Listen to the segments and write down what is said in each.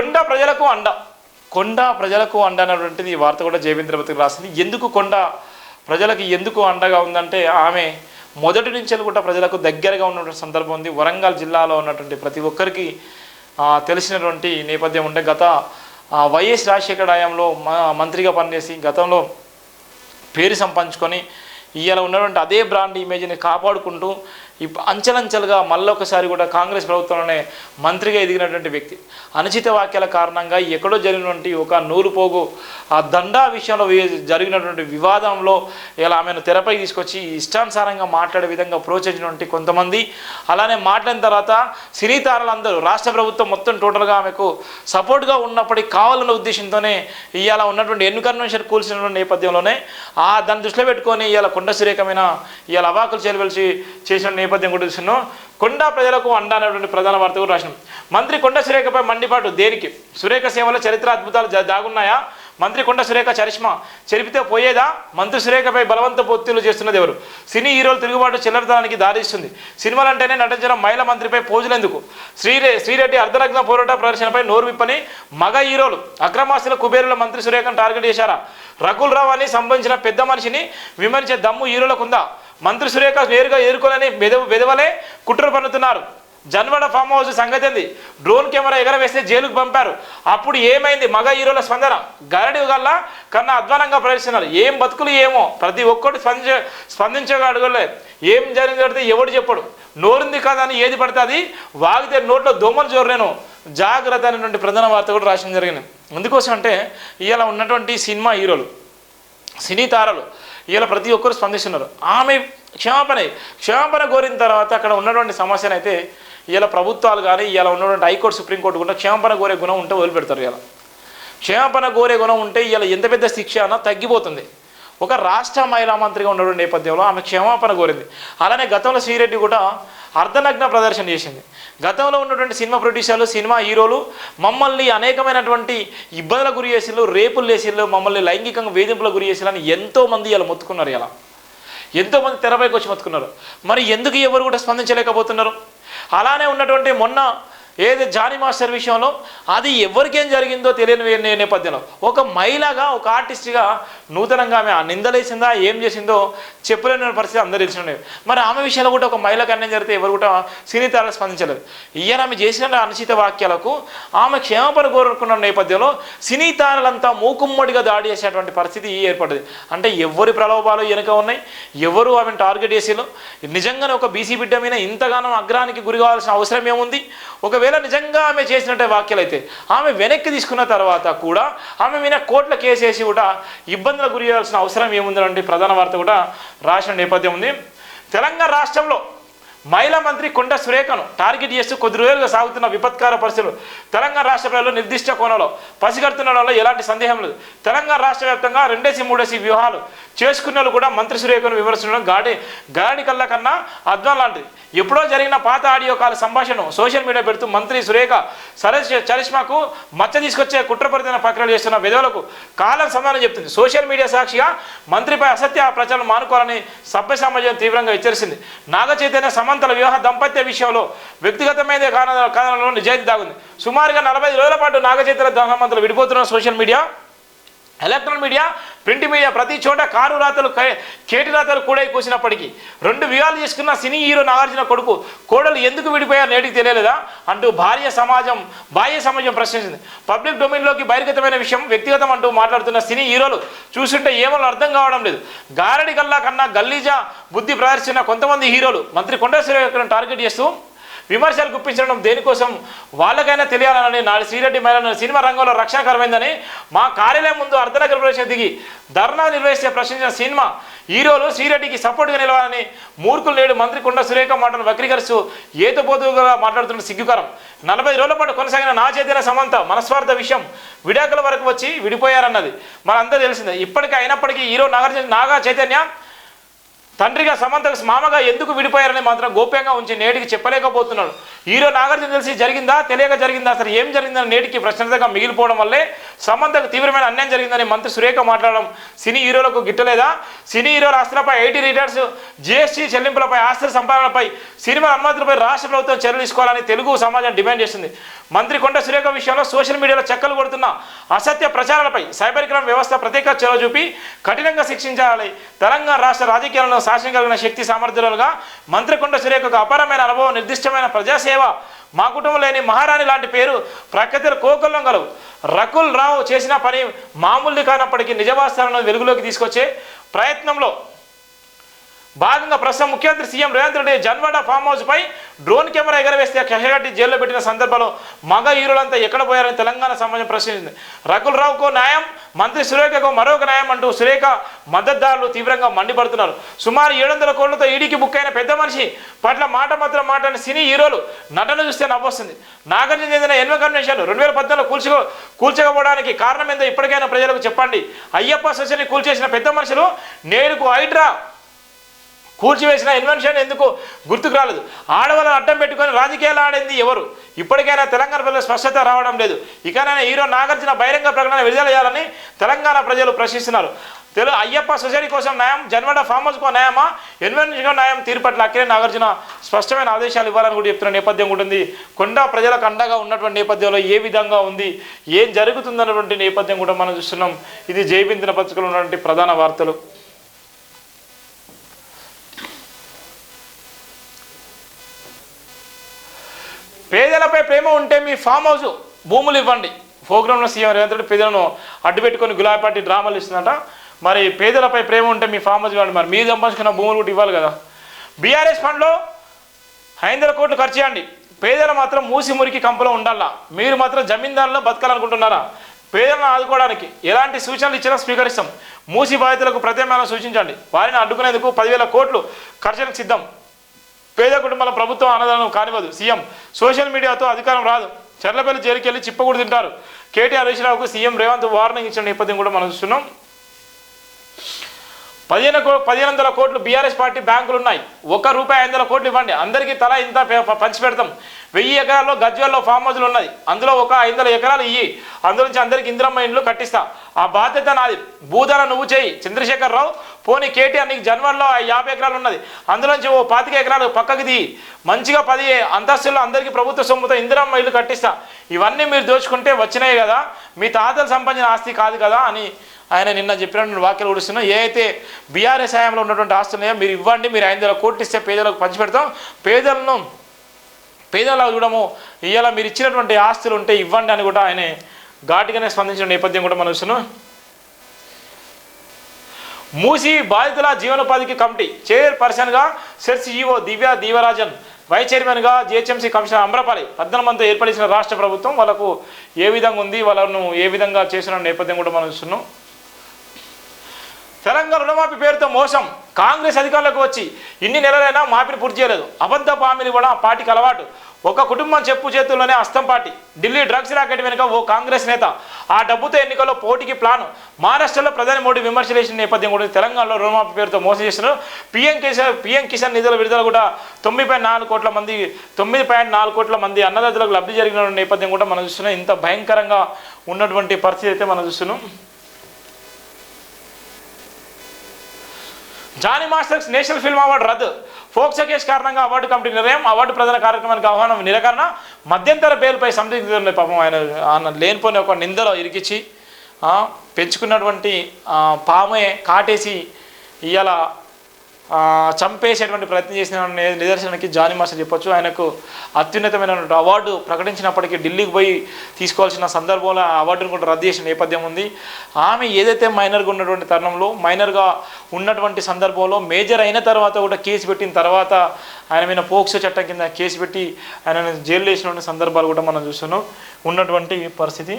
కొండ ప్రజలకు అండ. కొండ ప్రజలకు అండ అన్నటువంటిది ఈ వార్త కూడా జయవేంద్రవతికి రాసింది. ఎందుకు కొండ ప్రజలకు ఎందుకు అండగా ఉందంటే ఆమె మొదటి నుంచి కూడా ప్రజలకు దగ్గరగా ఉన్నటువంటి సందర్భం ఉంది. వరంగల్ జిల్లాలో ఉన్నటువంటి ప్రతి ఒక్కరికి తెలిసినటువంటి నేపథ్యం ఉంటే గత వైఎస్ రాజశేఖర హయాంలో మంత్రిగా పనిచేసి గతంలో పేరు సంపాదించుకొని ఇవాళ ఉన్నటువంటి అదే బ్రాండ్ ఇమేజ్ని కాపాడుకుంటూ ఇప్పుడు అంచెలంచెలుగా మళ్ళొకసారి కూడా కాంగ్రెస్ ప్రభుత్వంలోనే మంత్రిగా ఎదిగినటువంటి వ్యక్తి. అనుచిత వాక్యాల కారణంగా ఎక్కడో జరిగినటువంటి ఒక నూలు పోగు ఆ దండా విషయంలో జరిగినటువంటి వివాదంలో ఇలా ఆమెను తెరపై తీసుకొచ్చి ఇష్టానుసారంగా మాట్లాడే విధంగా ప్రోత్సహించినటువంటి కొంతమంది. అలానే మాట్లాడిన తర్వాత సినీ తారలందరూ రాష్ట్ర ప్రభుత్వం మొత్తం టోటల్గా ఆమెకు సపోర్ట్గా ఉన్నప్పటికీ కావాలన్న ఉద్దేశంతోనే ఇవాళ ఉన్నటువంటి ఎన్ను కన్వెన్షన్ కూల్చినటువంటి నేపథ్యంలోనే ఆ దాన్ని దృష్టిలో పెట్టుకొని ఇవాళ కొండ సురేఖమైన ఇవాళ అవాకులు చేరవలసి చేసిన నేపథ్యం కూడా చూస్తున్నాం. కొండ ప్రజలకు అండ అనేటువంటి ప్రధాన వార్త కూడా రాసినాం. మంత్రి కొండ సురేఖపై మండిపాటు దేనికి? సురేఖ సేవలో చరిత్ర అద్భుతాలు దాగున్నాయా మంత్రి కొండ సురేఖ చరిష్మా చెరిపితే పోయేదా? మంత్రి సురేఖపై బలవంత పొత్తులు చేస్తున్నది ఎవరు? సినీ హీరోలు తిరుగుబాటు చిల్లరతనానికి దారిస్తుంది సినిమాలంటేనే నటించిన మహిళా మంత్రిపై పోజులు ఎందుకు? శ్రీరే శ్రీరెడ్డి అర్ధనగ్న పోరాట ప్రదర్శనపై నోరు విప్పని మగ హీరోలు అక్రమాస్తుల కుబేరుల మంత్రి సురేఖను టార్గెట్ చేశారా? రకుల్ రావు అని సంబంధించిన పెద్ద మనిషిని విమర్శించే దమ్ము హీరోలకు ఉందా? మంత్రి సురేఖ నేరుగా ఎదుర్కోలేని బెదవ బెదవలే కుట్ర పన్నుతున్నారు. జన్వడ ఫామ్ హౌస్ సంగతి ఏంది? డ్రోన్ కెమెరా ఎగరవేస్తే జైలుకు పంపారు. అప్పుడు ఏమైంది? మగ హీరోల స్పందన. గరడి గల్లా కన్నా అధ్వానంగా ప్రవేశిస్తున్నారు ఏం బతుకులు ఏమో? ప్రతి ఒక్కటి స్పందించ స్పందించగలగలే ఏం జరిగింది ఎవడు చెప్పడు. నోరుంది కాదని ఏది పడితే అది వాగితే నోట్లో దోమలు జోరలేను జాగ్రత్త అనేటువంటి ప్రధాన వార్త కూడా రాసిన జరిగింది. ఎందుకోసం అంటే ఇవాళ ఉన్నటువంటి సినిమా హీరోలు సినీ తారలు ఇలా ప్రతి ఒక్కరు స్పందిస్తున్నారు. ఆమె క్షమాపణ. క్షమాపణ కోరిన తర్వాత అక్కడ ఉన్నటువంటి సమస్యను అయితే ఇవాళ ప్రభుత్వాలు కానీ ఇలా ఉన్నటువంటి హైకోర్టు సుప్రీంకోర్టు కూడా క్షమాపణ కోరే గుణం ఉంటే వదిలిపెడతారు ఇలా. క్షమాపణ కోరే గుణం ఉంటే ఇలా ఎంత పెద్ద శిక్ష అన్నా తగ్గిపోతుంది. ఒక రాష్ట్ర మహిళా మంత్రిగా ఉన్నటువంటి నేపథ్యంలో ఆమె క్షమాపణ కోరింది. అలానే గతంలో శ్రీరెడ్డి కూడా అర్ధనగ్న ప్రదర్శన చేసింది. గతంలో ఉన్నటువంటి సినిమా ప్రొడ్యూసర్లు సినిమా హీరోలు మమ్మల్ని అనేకమైనటువంటి ఇబ్బందులకు గురి చేసిళ్ళు రేపులు చేసిళ్ళు మమ్మల్ని లైంగికంగా వేధింపులకు గురి చేసిళ్ళు అని ఎంతోమంది ఇలా మొత్తుకున్నారు ఇలా. ఎంతోమంది తెరపైకి వచ్చి మొత్తుకున్నారు. మరి ఎందుకు ఎవరు కూడా స్పందించలేకపోతున్నారు? అలానే ఉన్నటువంటి మొన్న ఏది జానీ మాస్టర్ విషయంలో? అది ఎవరికేం జరిగిందో తెలియని నేపథ్యంలో. ఒక మహిళగా ఒక ఆర్టిస్ట్గా నూతనంగా ఆమె ఆ నిందలేసిందా? ఏం చేసిందో చెప్పలేని పరిస్థితి అందరూ తెలిసి మరి ఆమె విషయంలో కూడా ఒక మహిళకు అన్యాయం జరిగితే ఎవరు కూడా సినీ తారలు స్పందించలేదు. ఈయన ఆమె చేసిన అనుచిత వాక్యాలకు ఆమె క్షేమపర కోరుకున్న నేపథ్యంలో సినీ తారలంతా మూకుమ్మడిగా దాడి చేసేటువంటి పరిస్థితి ఏర్పడింది. అంటే ఎవరి ప్రలోభాలు వెనుక ఉన్నాయి? ఎవరు ఆమెను టార్గెట్ చేసిలో నిజంగానే ఒక బీసీ బిడ్డ మీద ఇంతగానో అగ్రానికి గురి కావాల్సిన అవసరం ఏముంది? ఒక ఒకవేళ నిజంగా ఆమె చేసినట్టే వ్యాఖ్యలు అయితే ఆమె వెనక్కి తీసుకున్న తర్వాత కూడా ఆమె మీద కోట్ల కేసు వేసి కూడా ఇబ్బందులకు గురి చేయాల్సిన అవసరం ఏముందంటే ప్రధాన వార్త కూడా రాసిన నేపథ్యం ఉంది. తెలంగాణ రాష్ట్రంలో మహిళా మంత్రి కొండ సురేఖను టార్గెట్ చేస్తూ కొద్ది రోజులుగా సాగుతున్న విపత్కార పరిస్థితులు తెలంగాణ రాష్ట్ర ప్రజలు నిర్దిష్ట కోణంలో పసిగడుతున్న ఎలాంటి సందేహం లేదు. తెలంగాణ రాష్ట్ర వ్యాప్తంగా రెండేసి మూడేసి వ్యూహాలు చేసుకున్న వాళ్ళు కూడా మంత్రి సురేఖను విమర్శించడం గాడి గాడి కళ్ళ కన్నా అద్వం లాంటిది ఎప్పుడో జరిగిన పాత ఆడియో కాల సంభాషణను సోషల్ మీడియా పెడుతూ మంత్రి సురేఖ సరస్ చరిష్మాకు మచ్చ తీసుకొచ్చే కుట్రపరితన ప్రక్రియలు చేస్తున్న విధులకు కాలం సమాధానం చెప్తుంది. సోషల్ మీడియా సాక్షిగా మంత్రిపై అసత్య ప్రచారం మానుకోవాలని సభ్య సమాజం తీవ్రంగా హెచ్చరిస్తుంది. నాగ చైతన్య సమంతల వివాహ దంపత్య విషయంలో వ్యక్తిగతమైన కారణ కారణంలో నిజాయితీ దాగుంది. సుమారుగా నలభై రోజుల పాటు నాగ చైతన్య సమంతలు విడిపోతున్న social media electronic media print media ప్రతి చోట కారు రాతలు కే- కేటి రాతలు కూడా కూసినప్పటికీ. రెండు వివాహాలు చేసుకున్న సినీ హీరో నాగార్జున కొడుకు కోడలు ఎందుకు విడిపోయారు నేటికి తెలియలేదా? అంటూ భార్య సమాజం బాహ్య సమాజం ప్రశ్నించింది. పబ్లిక్ డొమైన్లోకి బహిర్గతమైన విషయం వ్యక్తిగతం అంటూ మాట్లాడుతున్న సినీ హీరోలు చూస్తుంటే ఏమో అర్థం కావడం లేదు. గారడి కల్లా కన్నా గల్లీజా బుద్ధి ప్రదర్శించిన కొంతమంది హీరోలు మంత్రి కొండ సురేఖను టార్గెట్ చేస్తూ విమర్శలు గుప్పించడం దేనికోసం? వాళ్ళకైనా తెలియాలని నాడు శ్రీరెడ్డి మహిళ సినిమా రంగంలో రక్షణకరమైందని మా కార్యాలయం ముందు అర్ధనగర ప్రవేశం దిగి ధర్నా నిర్వహిస్తే ప్రశ్నించిన సినిమా హీరోలు శ్రీరెడ్డికి సపోర్ట్గా నిలవాలని మూర్ఖులు నేడు మంత్రి కొండ సురేఖ మాటను వక్రీకరిస్తూ ఏతబోతుగా మాట్లాడుతున్న సిగ్గుకరం. నలభై రోజుల పాటు కొనసాగిన నా చైతన్య సమంత మనస్వార్థ విషయం విడాకుల వరకు వచ్చి విడిపోయారన్నది. మనందరూ తెలిసిందే. ఇప్పటికీ అయినప్పటికీ హీరో నాగార్జున నాగా చైతన్య తండ్రిగా సమంతకు మామగా ఎందుకు విడిపోయారని మాత్రం గోప్యంగా ఉంచి నేటికి చెప్పలేకపోతున్నాడు. హీరో నాగార్జున తెలిసి జరిగిందా? తెలియక జరిగిందా? అసలు ఏం జరిగిందని నేటికి ప్రశ్నతగా మిగిలిపోవడం వల్లే సంబంధకు తీవ్రమైన అన్యాయం జరిగిందని మంత్రి సురేఖ మాట్లాడడం సినీ హీరోలకు గిట్టలేదా? సినీ హీరోల ఆస్తులపై ఐటీ రిటర్న్స్ జీఎస్టీ చెల్లింపులపై ఆస్తుల సంపాదనపై సినిమా అనుమతులపై రాష్ట్ర ప్రభుత్వం చర్యలు తీసుకోవాలని తెలుగు సమాజం డిమాండ్ చేసింది మంత్రి కొండ సురేఖ విషయంలో సోషల్ మీడియాలో చెక్కలు కొడుతున్న అసత్య ప్రచారాలపై సైబర్ క్రైమ్ వ్యవస్థ ప్రత్యేక చొరవ చూపి కఠినంగా శిక్షించాలి. తెలంగాణ రాష్ట్ర రాజకీయాలను శాసనం కలిగిన శక్తి సామర్థ్యాలుగా మంత్రి కొండ సురేఖకు అపారమైన అనుభవం నిర్దిష్టమైన ప్రజాసేవ మా కుటుంబంలోని మహారాణి లాంటి పేరు ప్రఖ్యాతుల కోకొల్లం గలవు. రకుల్ రావు చేసిన పని మామూలు కానప్పటికీ నిజవాస్తాలను వెలుగులోకి తీసుకొచ్చే ప్రయత్నంలో భాగంగా ప్రస్తుతం ముఖ్యమంత్రి CM Revanth Reddy Janwada farm house పై డ్రోన్ కెమెరా ఎగరవేస్తే కహగట్టి జైల్లో పెట్టిన సందర్భంలో మగ హీరోలంతా ఎక్కడ పోయారని తెలంగాణ సమాజం ప్రశ్నించింది. రకుల్ రావుకు న్యాయం మంత్రి సురేఖకు మరొక న్యాయం అంటూ సురేఖ మద్దతుదారులు తీవ్రంగా మండిపడుతున్నారు. సుమారు ఏడు వందల కోట్లతో ఈడీకి బుక్ అయిన పెద్ద మనిషి పట్ల మాట మాత్రం మాట్లాడిన సినీ హీరోలు నటన చూస్తే నవ్వొస్తుంది. నాగార్జున చెందిన ఎన్వ కన్వెన్షన్లు. రెండు వేల పద్నాలుగు కూల్చుకో కూల్చకపోవడానికి కారణం ఏందో ఇప్పటికైనా ప్రజలకు చెప్పండి. అయ్యప్ప సొసైటీని కూల్చేసిన పెద్ద మనుషులు నేడుకు హైడ్రా కూల్చివేసిన ఇన్వెన్షన్ ఎందుకు? గుర్తుకు రాలేదు. ఆడవాళ్ళని అడ్డం పెట్టుకొని రాజకీయాలు ఆడింది ఎవరు? ఇప్పటికైనా తెలంగాణ ప్రజలు స్పష్టత రావడం లేదు. ఇకనైనా హీరో నాగార్జున బహిరంగ ప్రకటన విడుదల చేయాలని తెలంగాణ ప్రజలు ప్రశ్నిస్తున్నారు. తెలుగు అయ్యప్ప సొసైటీ కోసం న్యాయం జన్మడ ఫామ్ హౌస్కో న్యాయమా? ఎన్వెన్షన్ న్యాయం తీరు పట్ల అక్కిరే నాగార్జున స్పష్టమైన ఆదేశాలు ఇవ్వాలని కూడా చెప్తున్న నేపథ్యం ఉంటుంది కొండ ప్రజలకు అండగా ఉన్నటువంటి నేపథ్యంలో ఏ విధంగా ఉంది? ఏం జరుగుతుందన్నటువంటి నేపథ్యం కూడా మనం చూస్తున్నాం. ఇది జయబిందిన పత్రికలు ఉన్నటువంటి ప్రధాన వార్తలు. ప్రేమ ఉంటే మీ ఫామ్ హౌస్ భూములు ఇవ్వండి. ప్రోగ్రాంలో సీఎం రేవంత్ రెడ్డి పేదలను అడ్డు పెట్టుకొని గులాబీ పార్టీ డ్రామాలు ఇస్తుందట మరి పేదలపై ప్రేమ ఉంటే మీ ఫామ్ హౌస్ ఇవ్వండి. మరి మీరు సంపాదించుకున్న భూములు కూడా ఇవ్వాలి కదా. బీఆర్ఎస్ ఫండ్లో ఐదు కోట్లు ఖర్చు చేయండి. పేదలు మాత్రం మూసి మురికి కంపలో ఉండాలా? మీరు మాత్రం జమీందారులో బతకాలనుకుంటున్నారా? పేదలను ఆదుకోవడానికి ఎలాంటి సూచనలు ఇచ్చినా స్వీకరిస్తాం. మూసి బాధితులకు ప్రత్యామ్నాయం సూచించండి. వారిని అడ్డుకునేందుకు పదివేల కోట్లు ఖర్చులకు సిద్ధం. పేద కుటుంబాల ప్రభుత్వం అన్నదానం కానివ్వదు. సీఎం సోషల్ మీడియాతో అధికారం రాదు. చెర్లపల్లి జైలుకి వెళ్ళి చిప్పకూడు తింటారు. కేటీఆర్ హరీశ్రావుకు సీఎం రేవంత్ వార్నింగ్ ఇచ్చిన నేపథ్యం కూడా మనం చూస్తున్నాం. పదిహేను కో పదిహేను వందల కోట్లు బీఆర్ఎస్ పార్టీ బ్యాంకులు ఉన్నాయి ఒక్క రూపాయి ఐదు వందల కోట్లు ఇవ్వండి. అందరికీ తల ఇంత పంచి పెడతాం. వెయ్యి ఎకరాల్లో గజ్వెల్లో ఫామ్ హౌస్లు ఉన్నాయి. అందులో ఒక ఐదు వందల ఎకరాలు ఇయ్యి. అందులో నుంచి అందరికి ఇందిరమ్మ ఇండ్లు కట్టిస్తా. ఆ బాధ్యత నాది. భూధన నువ్వు చేయి. చంద్రశేఖర్ రావు పోనీ కేటీఆర్ నీకు జన్వరిలో యాభై ఎకరాలు ఉన్నది. అందులోంచి ఓ పాతిక ఎకరాలు పక్కకి దిగి మంచిగా పది అంతస్తుల్లో అందరికీ ప్రభుత్వ సొమ్ముతో ఇందిరమ్మ ఇల్లు కట్టిస్తా. ఇవన్నీ మీరు దోచుకుంటే వచ్చినాయి కదా. మీ తాతలు సంపాదించిన ఆస్తి కాదు కదా అని ఆయన నిన్న చెప్పినటువంటి వాక్యాలు ఉడుస్తున్నాం ఏ అయితే బీఆర్ఎస్ హయాంలో ఉన్నటువంటి ఆస్తులున్నాయో మీరు ఇవ్వండి. మీరు ఐదు వందల కోట్లు ఇస్తే పేదలకు పంచిపెడతాం. పేదలను పేదలా చూడము. ఇవాళ మీరు ఇచ్చినటువంటి ఆస్తులు ఉంటే ఇవ్వండి అని కూడా ఆయన ఘాటుగానే స్పందించిన నేపథ్యం కూడా మనం చూస్తున్నాం. మూసి బాధితుల జీవనోపాధికి కమిటీ చైర్పర్సన్గా సెర్స్ ఈఓ దివ్య దీవరాజన్ వైస్ చైర్మన్గా జిహెచ్ఎంసీ కమిషనర్ అమ్రపాలి పద్నాలుగు మందితో ఏర్పడిన రాష్ట్ర ప్రభుత్వం వాళ్ళకు ఏ విధంగా ఉంది వాళ్ళను ఏ విధంగా చేసిన నేపథ్యం కూడా మనం చూస్తున్నాం. తెలంగాణ రుణమాఫీ పేరుతో మోసం. కాంగ్రెస్ అధికారులకు వచ్చి ఇన్ని నెలలైనా మాఫీని పూర్తి చేయలేదు. అబద్ధ హామీలు కూడా ఆ పార్టీకి అలవాటు. ఒక కుటుంబం చెప్పు చేతుల్లోనే అస్తం పార్టీ. ఢిల్లీ డ్రగ్స్ రాకెట్ వెనుక ఓ కాంగ్రెస్ నేత. ఆ డబ్బుతో ఎన్నికల్లో పోటీకి ప్లాన్. మహారాష్ట్రలో ప్రధాని మోడీ విమర్శలు చేసిన నేపథ్యం కూడా తెలంగాణలో రుణమాఫీ పేరుతో మోసం చేస్తున్నారు. పిఎం కిసాన్ పీఎం కిసాన్ నిధుల విడుదల కూడా తొమ్మిది పాయింట్ నాలుగు కోట్ల మంది తొమ్మిది పాయింట్ నాలుగు కోట్ల మంది అన్నదాతలకు లబ్ధి జరిగిన నేపథ్యం కూడా మనం చూస్తున్నాం. ఇంత భయంకరంగా ఉన్నటువంటి పరిస్థితి అయితే మనం చూస్తున్నాం. Jani masters national film award రద్దు. ఫోక్సో కేసు కారణంగా అవార్డు కమిటీ నిర్ణయం అవార్డు ప్రధాన కార్యక్రమానికి ఆహ్వానం నిరాకరణ. మధ్యంతర బెయిల్పై సందిగ్ధులు పాపం ఆయన ఆయన లేనిపోయిన ఒక నిందలో ఇరికిచ్చి పెంచుకున్నటువంటి పామే కాటేసి ఇవాళ చంపేసేటువంటి ప్రయత్నం చేసిన నిదర్శనానికి జానీ మాస్టర్ చెప్పొచ్చు. ఆయనకు అత్యున్నతమైనటువంటి అవార్డు ప్రకటించినప్పటికీ ఢిల్లీకి పోయి తీసుకోవాల్సిన సందర్భంలో ఆ అవార్డును కూడా రద్దు చేసిన నేపథ్యం ఉంది. ఆమె ఏదైతే మైనర్గా ఉన్నటువంటి తరుణంలో మైనర్గా ఉన్నటువంటి సందర్భంలో మేజర్ అయిన తర్వాత కూడా కేసు పెట్టిన తర్వాత ఆయన మీద పోక్సో చట్టం కింద కేసు పెట్టి ఆయన జైలు వేసినటువంటి సందర్భాలు కూడా మనం చూస్తున్నాం. ఉన్నటువంటి పరిస్థితి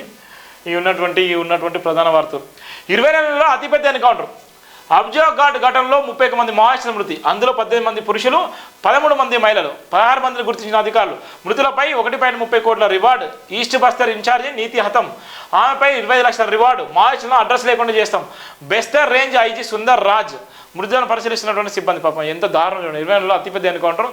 ఈ ఉన్నటువంటి ఈ ఉన్నటువంటి ప్రధాన వార్తలు ఇరవై నెలల్లో అతిపెద్ద ఎన్కౌంటర్. అబ్జా ఘాట్ ఘటనలో ముప్పై మంది మావోయిస్టుల మృతి. అందులో పద్దెనిమిది మంది పురుషులు పదమూడు మంది మహిళలు. పదహారు మందిని గుర్తించిన అధికారులు. మృతులపై ఒకటి పాయింట్ ముప్పై కోట్ల రివార్డు ఈస్ట్ బస్తర్ ఇన్ఛార్జి నీతి హతం. ఆమెపై ఇరవై ఐదు లక్షల రివార్డు. మావోయిస్టులను అడ్రస్ లేకుండా చేస్తాం. Bastar range IG Sundar Raj. మృతులను పరిశీలిస్తున్నటువంటి సిబ్బంది పాపం. ఎంత దారుణం ఇరవై నెలలో అతిపెద్ద ఎన్కౌంటర్.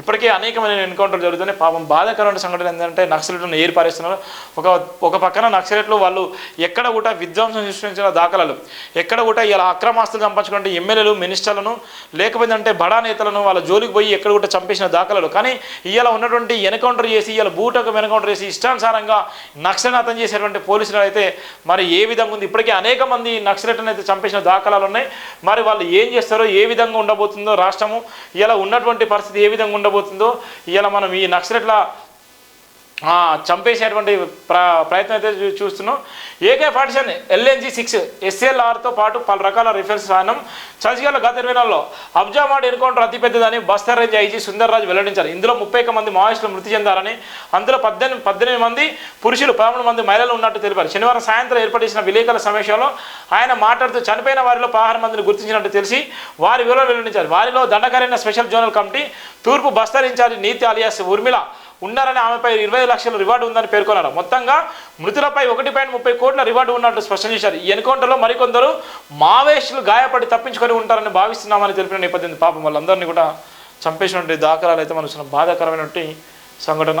ఇప్పటికే అనేకమైన ఎన్కౌంటర్ జరుగుతున్నాయి. పాపం బాధాకరమైన సంఘటన ఏంటంటే నక్సలెట్లను ఏర్పరేస్తున్నారు ఒక ఒక పక్కన నక్సలెట్లు వాళ్ళు ఎక్కడ కూడా విధ్వంసం సృష్టించిన దాఖలాలు. ఎక్కడ కూడా ఇలా అక్రమాస్తులు చంపించుకుంటే ఎమ్మెల్యేలు మినిస్టర్లను లేకపోతే అంటే బడా నేతలను వాళ్ళ జోలికి పోయి ఎక్కడ కూడా చంపేసిన దాఖలాలు. కానీ ఇవాళ ఉన్నటువంటి ఎన్కౌంటర్ చేసి ఇవాళ బూటకం ఎన్కౌంటర్ చేసి ఇష్టానుసారంగా నక్సలనాథం చేసేటువంటి పోలీసులు అయితే మరి ఏ విధంగా ఉంది? ఇప్పటికే అనేక మంది నక్సలెట్లను అయితే చంపేసిన దాఖలాలు ఉన్నాయి. మరి వాళ్ళు ఏం చేస్తారో ఏ విధంగా ఉండబోతుందో రాష్ట్రము ఇలా ఉన్నటువంటి పరిస్థితి ఏ విధంగా ఉండబోతుందో ఇలా మనం ఈ నక్సలెట్ల చంపేసేటువంటి ప్ర ప్రయత్నం అయితే చూస్తున్నాం. AK forty seven LMG six ఎస్ఎల్ఆర్తో పాటు పలు రకాల రిఫరెన్స్ సాధనం చర్చిగల గత ఇరవై నెలలో అబ్జామాడ్ ఎన్కౌంటర్ అతిపెద్దదని బస్తర్ రేంజ్ ఐజీ సుందర్రాజ్ వెల్లడించారు. ఇందులో ముప్పై మంది మావోయిస్టులు మృతి చెందారని అందులో పద్దెనిమిది పద్దెనిమిది మంది పురుషులు పదమూడు మంది మహిళలు ఉన్నట్టు తెలిపారు. శనివారం సాయంత్రం ఏర్పాటు చేసిన విలేకరుల సమావేశంలో ఆయన మాట్లాడుతూ చనిపోయిన వారిలో పదహారు మందిని గుర్తించినట్టు తెలిసి వారి వివరాలు వెల్లడించారు. వారిలో దండకరైన స్పెషల్ జోనల్ కమిటీ తూర్పు బస్తర్ ఇన్ఛార్జి నీతి అలియాస్ ఉర్మిళ ఉన్నారని ఆమెపై ఇరవై లక్షల రివార్డు ఉందని పేర్కొన్నారు. మొత్తంగా మృతులపై ఒకటి పాయింట్ ముప్పై కోట్ల రివార్డు ఉన్నట్టు స్పష్టం చేశారు. ఈ ఎన్కౌంటర్లో మరికొందరు మావేశులు గాయపడి తప్పించుకొని ఉంటారని భావిస్తున్నామని తెలిపిన నేపథ్యం పాపం వాళ్ళందరినీ కూడా చంపేసినటువంటి దాఖలాలు అయితే మనం బాధాకరమైనటువంటి సంఘటన.